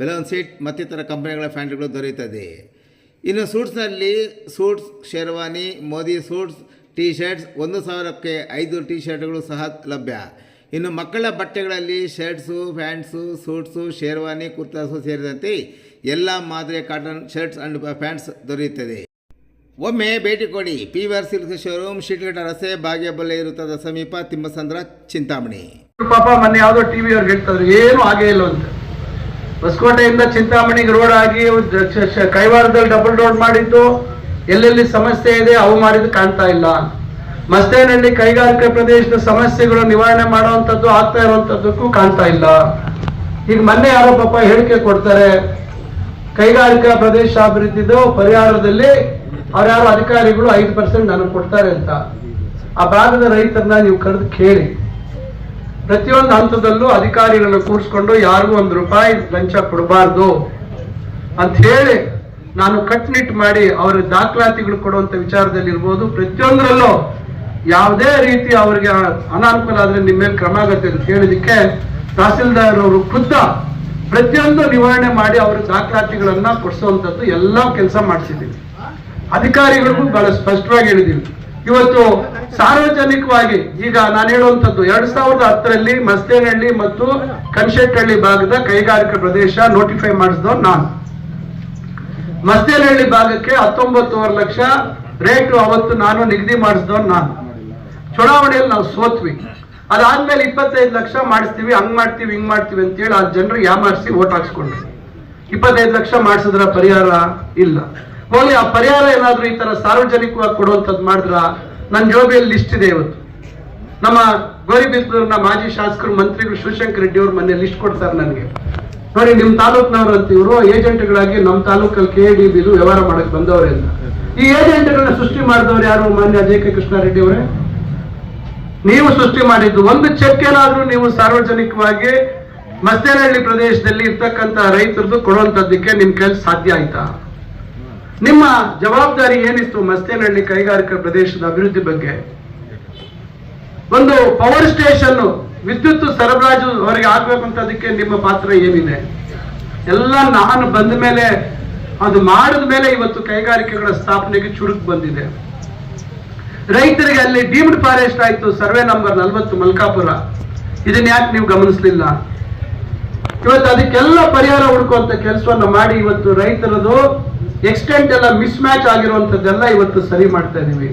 Balloon seat ಮತ್ತಿತರ ಕಂಪನಿಗಳ ಪ್ಯಾಂಟ್ಗಳು ದೊರೆಯುತ್ತದೆ. ಇನ್ನು ಸೂಟ್ಸ್ನಲ್ಲಿ suits, sherwani, Modi suits T shirts ಒಂದು ಸಾವಿರಕ್ಕೆ ಐದು ಟೀ ಶರ್ಟ್ಗಳು ಸಹ ಲಭ್ಯ. ಇನ್ನು ಮಕ್ಕಳ ಬಟ್ಟೆಗಳಲ್ಲಿ shirts, pants, suits, sherwani, kurtas ಸೇರಿದಂತೆ ಎಲ್ಲ ಮಾದರಿಯ ಕಾಟನ್ ಶರ್ಟ್ಸ್ ಆ್ಯಂಡ್ ಪ್ಯಾಂಟ್ಸ್ ದೊರೆಯುತ್ತದೆ. ಒಮ್ಮೆ ಭೇಟಿ ಕೊಡಿ. P R silk showroom Sidlaghatta ರಸ್ತೆ ಭಾಗ್ಯಬಲ್ಲೆ ಇರುತ್ತದ ಸಮೀಪ ತಿಮ್ಮಸಂದ್ರ ಚಿಂತಾಮಣಿ. ಪಾಪ ಮೊನ್ನೆ ಯಾವುದೋ ಟಿವಿ ಅವ್ರಿಗೆ ಹೇಳ್ತಾರೆ ಏನು ಆಗೇ ಇಲ್ಲ ಅಂತ. ಹೊಸಕೋಟೆಯಿಂದ ಚಿಂತಾಮಣಿಗೆ ರೋಡ್ ಆಗಿ ಕೈವಾರದಲ್ಲಿ ಡಬಲ್ ರೋಡ್ ಮಾಡಿದ್ದು, ಎಲ್ಲೆಲ್ಲಿ ಸಮಸ್ಯೆ ಇದೆ, ಅವು ಮಾಡಿದ್ದು ಕಾಣ್ತಾ ಇಲ್ಲ. ಮಸ್ತೇನಹಳ್ಳಿ ಕೈಗಾರಿಕಾ ಪ್ರದೇಶದ ಸಮಸ್ಯೆಗಳು ನಿವಾರಣೆ ಮಾಡುವಂಥದ್ದು, ಆಗ್ತಾ ಇರುವಂಥದ್ದಕ್ಕೂ ಕಾಣ್ತಾ ಇಲ್ಲ. ಈಗ ಮೊನ್ನೆ ಯಾರೋ ಪಾಪ ಹೇಳಿಕೆ ಕೊಡ್ತಾರೆ, ಕೈಗಾರಿಕಾ ಪ್ರದೇಶ ಅಭಿವೃದ್ಧಿದು ಪರಿಹಾರದಲ್ಲಿ ಅವ್ರ್ಯಾರೋ ಅಧಿಕಾರಿಗಳು ಐದು ಪರ್ಸೆಂಟ್ ನನಗೆ ಕೊಡ್ತಾರೆ ಅಂತ. ಆ ಭಾಗದ ರೈತರನ್ನ ನೀವು ಕರೆದು ಕೇಳಿ. ಪ್ರತಿಯೊಂದು ಹಂತದಲ್ಲೂ ಅಧಿಕಾರಿಗಳನ್ನು ಕೂರಿಸ್ಕೊಂಡು ಯಾರಿಗೂ ಒಂದು ರೂಪಾಯಿ ಲಂಚ ಕೊಡಬಾರ್ದು ಅಂತ ಹೇಳಿ ನಾನು ಕಟ್ನಿಟ್ ಮಾಡಿ ಅವರ ದಾಖಲಾತಿಗಳು ಕೊಡುವಂತ ವಿಚಾರದಲ್ಲಿ ಇರ್ಬೋದು. ಪ್ರತಿಯೊಂದರಲ್ಲೂ ಯಾವುದೇ ರೀತಿ ಅವರಿಗೆ ಅನಾನುಕೂಲ ಆದ್ರೆ ನಿಮ್ಮ ಮೇಲೆ ಕ್ರಮ ಆಗತ್ತೆ ಅಂತ ಹೇಳಿದಕ್ಕೆ ತಹಸೀಲ್ದಾರ್ ಅವರು ಖುದ್ದ ಪ್ರತಿಯೊಂದು ನಿವಾರಣೆ ಮಾಡಿ ಅವರ ದಾಖಲಾತಿಗಳನ್ನ ಕೊಡಿಸುವಂತದ್ದು ಎಲ್ಲ ಕೆಲಸ ಮಾಡಿಸಿದ್ದೀವಿ ಅಧಿಕಾರಿಗಳಿಗೂ ಬಹಳ ಸ್ಪಷ್ಟವಾಗಿ ಹೇಳಿದ್ದೀವಿ. ಇವತ್ತು ಸಾರ್ವಜನಿಕವಾಗಿ ಈಗ ನಾನು ಹೇಳುವಂಥದ್ದು ಎರಡ್ ಸಾವಿರದ ಹತ್ತರಲ್ಲಿ ಮಸ್ತೇನಹಳ್ಳಿ ಮತ್ತು ಕನ್ಶೆಟ್ಟಹಳ್ಳಿ ಭಾಗದ ಕೈಗಾರಿಕಾ ಪ್ರದೇಶ ನೋಟಿಫೈ ಮಾಡಿಸಿದವ್ ನಾನು. ಮಸ್ತೇನಹಳ್ಳಿ ಭಾಗಕ್ಕೆ ಹತ್ತೊಂಬತ್ತುವರೆ ಲಕ್ಷ ರೇಟು ಅವತ್ತು ನಾನು ನಿಗದಿ ಮಾಡಿಸಿದವ್ ನಾನು. ಚುನಾವಣೆಯಲ್ಲಿ ನಾವು ಸೋತ್ವಿ. ಅದಾದ್ಮೇಲೆ ಇಪ್ಪತ್ತೈದು ಲಕ್ಷ ಮಾಡಿಸ್ತೀವಿ, ಹಂಗ್ ಮಾಡ್ತೀವಿ, ಹಿಂಗ್ ಮಾಡ್ತೀವಿ ಅಂತ ಹೇಳಿ ಆ ಜನರು ಯಾಮಾರಿಸಿ ಓಟ್ ಹಾಕ್ಸ್ಕೊಂಡ್ರು. ಇಪ್ಪತ್ತೈದು ಲಕ್ಷ ಮಾಡಿಸಿದ್ರ ಪರಿಹಾರ ಇಲ್ಲ. ಹೋಗ್ಲಿ ಆ ಪರಿಹಾರ ಏನಾದರೂ ಈ ತರ ಸಾರ್ವಜನಿಕವಾಗಿ ಕೊಡುವಂಥದ್ದು ಮಾಡಿದ್ರ ನನ್ನ ಜೋಬಿಯಲ್ಲಿ ಲಿಸ್ಟ್ ಇದೆ ಇವತ್ತು. ನಮ್ಮ ಗೋರಿಬಿದ್ದೂರಿನ ಮಾಜಿ ಶಾಸಕರು ಮಂತ್ರಿಗಳು ಶಿವಶಂಕರ್ ರೆಡ್ಡಿ ಅವರು ಮೊನ್ನೆ ಲಿಸ್ಟ್ ಕೊಡ್ತಾರೆ ನನಗೆ. ನೋಡಿ, ನಿಮ್ ತಾಲೂಕ್ನವ್ರು ಅಂತ ಇವರು, ಏಜೆಂಟ್ಗಳಾಗಿ ನಮ್ಮ ತಾಲೂಕಲ್ಲಿ ಕೆ ಡಿ ಬಿದು ವ್ಯವಹಾರ ಮಾಡಕ್ ಬಂದವರೇ ಅಂತ. ಈ ಏಜೆಂಟ್ಗಳನ್ನ ಸೃಷ್ಟಿ ಮಾಡಿದವರು ಯಾರು ಮಾನ್ಯ ಅಜಯ್ ಕೃಷ್ಣ ರೆಡ್ಡಿ ಅವರೇ? ನೀವು ಸೃಷ್ಟಿ ಮಾಡಿದ್ದು ಒಂದು ಚೆಕ್ ಏನಾದ್ರೂ ನೀವು ಸಾರ್ವಜನಿಕವಾಗಿ ಮಸ್ತೇನಹಳ್ಳಿ ಪ್ರದೇಶದಲ್ಲಿ ಇರ್ತಕ್ಕಂತ ರೈತರದ್ದು ಕೊಡುವಂತದ್ದಕ್ಕೆ ನಿಮ್ ಕೈಲಿ ಸಾಧ್ಯ ಆಯ್ತಾ? ನಿಮ್ಮ ಜವಾಬ್ದಾರಿ ಏನಿತ್ತು ಮಸ್ತೇನಹಳ್ಳಿ ಕೈಗಾರಿಕಾ ಪ್ರದೇಶದ ಅಭಿವೃದ್ಧಿ ಬಗ್ಗೆ? ಒಂದು ಪವರ್ ಸ್ಟೇಷನ್ ವಿದ್ಯುತ್ ಸರಬರಾಜು ಅವರಿಗೆ ಆಗ್ಬೇಕು ಅಂತ ಅದಕ್ಕೆ ನಿಮ್ಮ ಪಾತ್ರ ಏನಿದೆ? ಎಲ್ಲ ನಾನು ಬಂದ ಮೇಲೆ, ಅದು ಮಾಡಿದ ಮೇಲೆ ಇವತ್ತು ಕೈಗಾರಿಕೆಗಳ ಸ್ಥಾಪನೆಗೆ ಚುರುಕು ಬಂದಿದೆ. ರೈತರಿಗೆ ಅಲ್ಲಿ ಡೀಮ್ಡ್ ಫಾರೆಸ್ಟ್ ಆಯ್ತು ಸರ್ವೆ ನಂಬರ್ ನಲ್ವತ್ತು ಮಲ್ಕಾಪುರ. ಇದನ್ನ ಯಾಕೆ ನೀವು ಗಮನಿಸಲಿಲ್ಲ? ಇವತ್ತು ಅದಕ್ಕೆಲ್ಲ ಪರಿಹಾರ ಹುಡುಕುವಂತ ಕೆಲಸವನ್ನು ಮಾಡಿ ಇವತ್ತು ರೈತರದು ಎಕ್ಸ್ಟೆಂಟ್ ಎಲ್ಲ ಮಿಸ್ ಮ್ಯಾಚ್ ಆಗಿರುವಂತದ್ದೆಲ್ಲ ಇವತ್ತು ಸರಿ ಮಾಡ್ತಾ ಇದೀವಿ.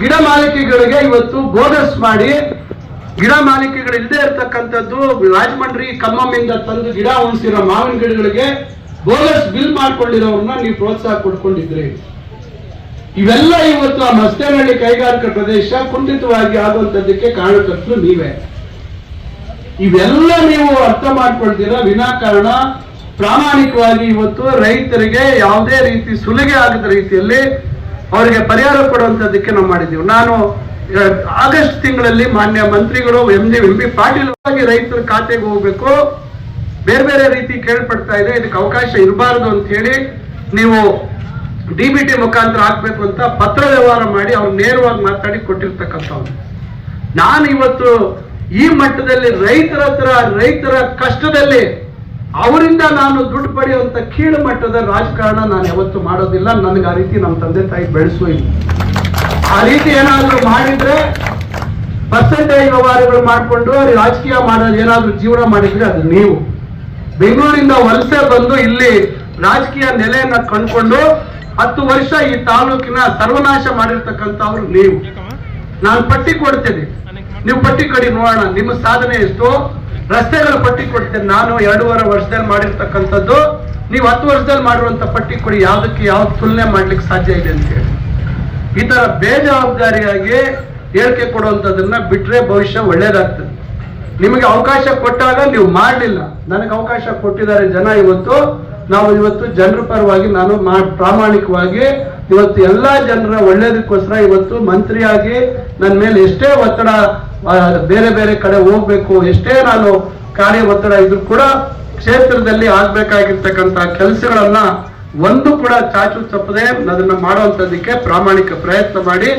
ಗಿಡ ಮಾಲಿಕೆಗಳಿಗೆ ಇವತ್ತು ಬೋಗಸ್ ಮಾಡಿ, ಗಿಡ ಮಾಲಿಕೆಗಳು ಇಲ್ಲದೆ ಇರ್ತಕ್ಕಂಥದ್ದು ರಾಜಮಂಡ್ರಿ ಕಮ್ಮಮ್ಮಿಂದ ತಂದು ಗಿಡ ಉಳಿಸಿರೋ ಮಾವಿನ ಗಿಡಗಳಿಗೆ ಬೋಗಸ್ ಬಿಲ್ ಮಾಡ್ಕೊಂಡಿರೋರನ್ನ ನೀವು ಪ್ರೋತ್ಸಾಹ ಕೊಡ್ಕೊಂಡಿದ್ರಿ ಇವೆಲ್ಲ ಇವತ್ತು ಆ ಮಸ್ತೇನಹಳ್ಳಿ ಕೈಗಾರಿಕಾ ಪ್ರದೇಶ ಕುಂಠಿತವಾಗಿ ಆಗುವಂಥದ್ದಕ್ಕೆ ಕಾರಣಕರ್ತರು ನೀವೇ. ಇವೆಲ್ಲ ನೀವು ಅರ್ಥ ಮಾಡ್ಕೊಳ್ತೀರಾ? ವಿನಾಕಾರಣ ಪ್ರಾಮಾಣಿಕವಾಗಿ ಇವತ್ತು ರೈತರಿಗೆ ಯಾವುದೇ ರೀತಿ ಸುಲಿಗೆ ಆಗದ ರೀತಿಯಲ್ಲಿ ಅವರಿಗೆ ಪರಿಹಾರ ಕೊಡುವಂತದ್ದಕ್ಕೆ ನಾವು ಮಾಡಿದ್ದೀವಿ. ನಾನು ಆಗಸ್ಟ್ ತಿಂಗಳಲ್ಲಿ ಮಾನ್ಯ ಮಂತ್ರಿಗಳು M D M B Patil ರೈತರ ಖಾತೆಗೆ ಹೋಗ್ಬೇಕು. ಬೇರೆ ಬೇರೆ ರೀತಿ ಕೇಳ್ಪಡ್ತಾ ಇದೆ. ಇದಕ್ಕೆ ಅವಕಾಶ ಇರಬಾರದು ಅಂತ ಹೇಳಿ ನೀವು ಡಿ ಬಿ ಟಿ ಮುಖಾಂತರ ಹಾಕ್ಬೇಕು ಅಂತ ಪತ್ರ ವ್ಯವಹಾರ ಮಾಡಿ ಅವ್ರು ನೇರವಾಗಿ ಮಾತಾಡಿ ಕೊಟ್ಟಿರ್ತಕ್ಕಂಥವ್ರು. ನಾನು ಇವತ್ತು ಈ ಮಟ್ಟದಲ್ಲಿ ರೈತರ ಹತ್ರ, ರೈತರ ಕಷ್ಟದಲ್ಲಿ ಅವರಿಂದ ನಾನು ದುಡ್ಡು ಪಡೆಯುವಂತ ಕೀಳು ಮಟ್ಟದ ರಾಜಕಾರಣ ನಾನು ಯಾವತ್ತೂ ಮಾಡೋದಿಲ್ಲ. ನನಗೆ ಆ ರೀತಿ ನಮ್ಮ ತಂದೆ ತಾಯಿ ಬೆಳೆಸೋ ಇಲ್ಲ. ಆ ರೀತಿ ಏನಾದರೂ ಮಾಡಿದ್ರೆ ಪರ್ಸೆಂಟೇಜ್ ವ್ಯವಹಾರಗಳು ಮಾಡಿಕೊಂಡು ರಾಜಕೀಯ ಮಾಡೋದು ಏನಾದರೂ ಜೀವನ ಮಾಡಿದ್ರೆ ಅದು ನೀವು. ಬೆಂಗಳೂರಿಂದ ವಲಸೆ ಬಂದು ಇಲ್ಲಿ ರಾಜಕೀಯ ನೆಲೆಯನ್ನ ಕಂಡುಕೊಂಡು ಹತ್ತು ವರ್ಷ ಈ ತಾಲೂಕಿನ ಸರ್ವನಾಶ ಮಾಡಿರ್ತಕ್ಕಂಥವ್ರು ನೀವು. ನಾನು ಪಟ್ಟಿ ಕೊಡ್ತೇನೆ. ನೀವು ಪಟ್ಟಿ ಕಡಿ ನೋಡೋಣ. ನಿಮ್ಮ ಸಾಧನೆ ಎಷ್ಟು? ರಸ್ತೆಗಳ ಪಟ್ಟಿ ಕೊಡ್ತೇನೆ ನಾನು ಎರಡೂವರೆ ವರ್ಷದಲ್ಲಿ ಮಾಡಿರ್ತಕ್ಕಂಥದ್ದು. ನೀವು ಹತ್ತು ವರ್ಷದಲ್ಲಿ ಮಾಡಿರುವಂತ ಪಟ್ಟಿ ಕೊಡಿ. ಯಾವುದಕ್ಕೆ ಯಾವ್ದು ತುಲನೆ ಮಾಡ್ಲಿಕ್ಕೆ ಸಾಧ್ಯ ಇದೆ ಅಂತ ಹೇಳಿ. ಈ ತರ ಬೇಜವಾಬ್ದಾರಿಯಾಗಿ ಹೇಳಿಕೆ ಕೊಡುವಂಥದ್ದನ್ನ ಬಿಟ್ರೆ ಭವಿಷ್ಯ ಒಳ್ಳೇದಾಗ್ತದೆ. ನಿಮಗೆ ಅವಕಾಶ ಕೊಟ್ಟಾಗ ನೀವು ಮಾಡಲಿಲ್ಲ. ನನಗೆ ಅವಕಾಶ ಕೊಟ್ಟಿದ್ದಾರೆ ಜನ ಇವತ್ತು. ನಾವು ಇವತ್ತು ಜನರ ಪರವಾಗಿ ನಾನು ಪ್ರಾಮಾಣಿಕವಾಗಿ ಇವತ್ತು ಎಲ್ಲಾ ಜನರ ಒಳ್ಳೇದಕ್ಕೋಸ್ಕರ ಇವತ್ತು ಮಂತ್ರಿಯಾಗಿ ನನ್ನ ಮೇಲೆ ಎಷ್ಟೇ ಒತ್ತಡ ಬೇರೆ ಬೇರೆ ಕಡೆ ಹೋಗ್ಬೇಕು. ಎಷ್ಟೇ ನಾನು ಕಾರ್ಯ ಒತ್ತಡ ಇದ್ರು ಕೂಡ ಕ್ಷೇತ್ರದಲ್ಲಿ ಆಗ್ಬೇಕಾಗಿರ್ತಕ್ಕಂತಹ ಕೆಲಸಗಳನ್ನ ಒಂದು ಕೂಡ ಚಾಚು ತಪ್ಪದೆ ಅದನ್ನ ಮಾಡುವಂತದಕ್ಕೆ ಪ್ರಾಮಾಣಿಕ ಪ್ರಯತ್ನ ಮಾಡಿ,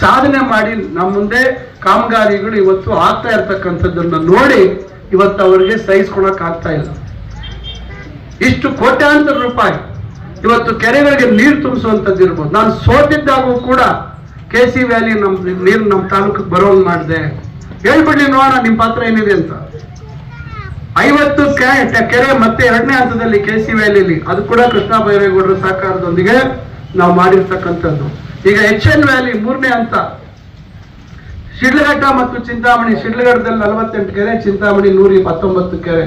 ಸಾಧನೆ ಮಾಡಿ ನಮ್ಮ ಮುಂದೆ ಕಾಮಗಾರಿಗಳು ಇವತ್ತು ಆಗ್ತಾ ಇರ್ತಕ್ಕಂಥದ್ದನ್ನ ನೋಡಿ ಇವತ್ತು ಅವರಿಗೆ ಸಹಿಸ್ಕೊಳಕ್ ಆಗ್ತಾ ಇಲ್ಲ. ಇಷ್ಟು ಕೋಟ್ಯಾಂತರ ರೂಪಾಯಿ ಇವತ್ತು ಕೆರೆಗಳಿಗೆ ನೀರು ತುಂಬಿಸುವಂತದ್ದು ಇರ್ಬೋದು. ನಾನು ಸೋತಿದ್ದಾಗೂ ಕೂಡ ಕೆ ಸಿ ವ್ಯಾಲಿ ನಮ್ ನೀರು ನಮ್ಮ ತಾಲೂಕಿಗೆ ಬರೋಂಗ್ ಮಾಡಿದೆ. ಹೇಳ್ಬಿಡ್ಲಿ ನೋಡೋಣ ನಿಮ್ಮ ಪಾತ್ರ ಏನಿದೆ ಅಂತ. ಐವತ್ತು ಕೆರೆ ಮತ್ತೆ ಎರಡನೇ ಹಂತದಲ್ಲಿ ಕೆ ಸಿ ವ್ಯಾಲಿಲಿ ಅದು ಕೂಡ ಕೃಷ್ಣ ಬೈರೇಗೌಡರ ಸಹಕಾರದೊಂದಿಗೆ ನಾವು ಮಾಡಿರ್ತಕ್ಕಂಥದ್ದು. ಈಗ ಎಚ್ ಎನ್ ವ್ಯಾಲಿ ಮೂರನೇ ಹಂತ. ಶಿಡ್ಲಘಟ್ಟ ಮತ್ತು ಚಿಂತಾಮಣಿ, ಶಿಡ್ಲಘಟ್ಟದಲ್ಲಿ ನಲವತ್ತೆಂಟು ಕೆರೆ, ಚಿಂತಾಮಣಿ ನೂರ ಇಪ್ಪತ್ತೊಂಬತ್ತು ಕೆರೆ.